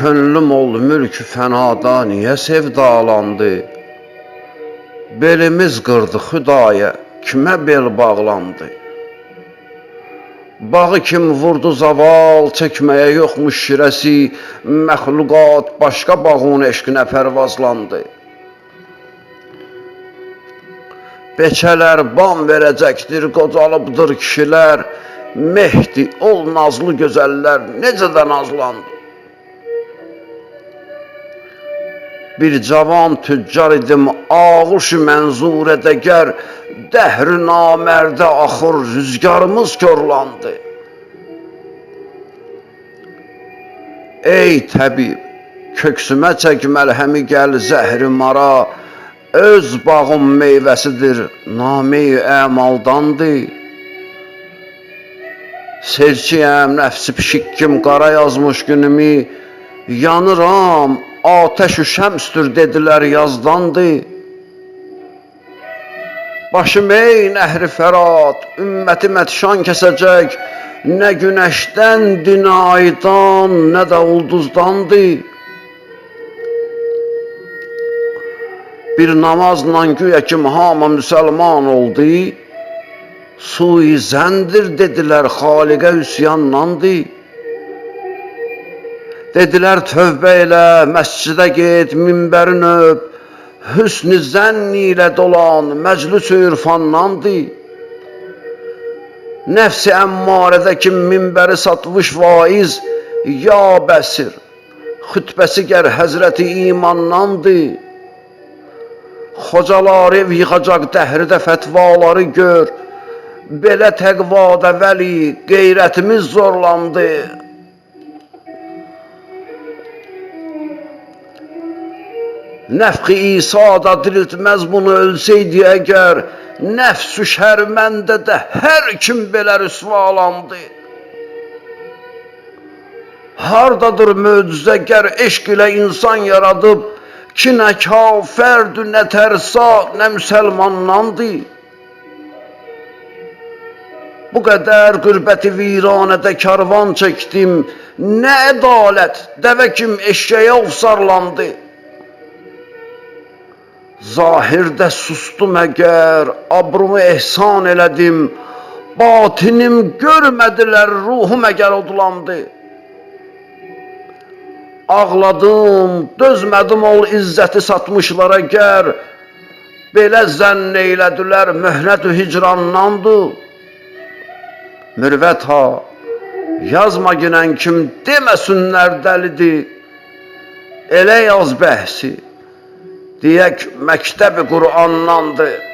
Könlüm ol mülk fənada niyə sevdalandı? Belimiz qırdı xudaya, kimə bel bağlandı? Bağı kim vurdu zaval, çəkməyə yoxmuş şirəsi, məxluqat başqa bağın eşqinə pərvazlandı. Beçələr bam verəcəkdir, qocalıbdır kişilər, Mehdi, ol nazlı gözəllər, necə də nazlandı. Bir cavan tüccar idim, ağuş mənzur edəgər, Dəhr-i namərdə axır, rüzgarımız körlandı. Ey təbib, köksümə çək məlhəmi gəl zəhri mara, Öz bağım meyvəsidir, name-i əmaldandır. Serçiyəm, nəfsi pişikkim, qara yazmış günümü, Yanıram, ateş-ü şəmsdür dedilər yazdandı. Başım ey nəhri fərat, ümməti mətşan kəsəcək, Nə günəşdən, dinaydan, nə də ulduzdandı. Bir namazla güya ki hamı müsəlman oldu, Sui zəndir dedilər, xaliqə üsyanlandı. Dedilər tövbə elə, məscidə get, minbərin öp, Hüsnü zənn ilə dolan, məclis ürfanlandı. Nəfsi əmmarədə ki minbəri satmış vaiz, Ya Bəsir, xütbəsi gər həzrəti imandandı. Xocalar ev yıxacaq dəhridə fətvaları gör, Belə təqvada vəli qeyrətimiz zorlandı. Nəfxi İsa da diriltməz bunu ölsəydi əgər, Nəfsü şərməndə də hər kim belə rüsvalandı. Hardadır möcüzə gər eşq ilə insan yaradıb, Ki nə kafərdü, nə tərsa, nə müsəlmanlandı. Bu qədər qürbəti viranədə karvan çəkdim, Nə ədalət, dəvə kim eşeğə ovsarlandı. Zahirdə sustum əgər, abrumu ehsan elədim, Batinim görmədilər, ruhum əgər odlandı. Ağladım, dözmədim ol izzəti satmışlara gər, Belə zənn eylədilər, möhnətü hicranlandı. Mürvət ha, yazma ginən kim deməsinlər dəlidir, Elə yaz bəhsi, deyək məktəbi Qur'andandır.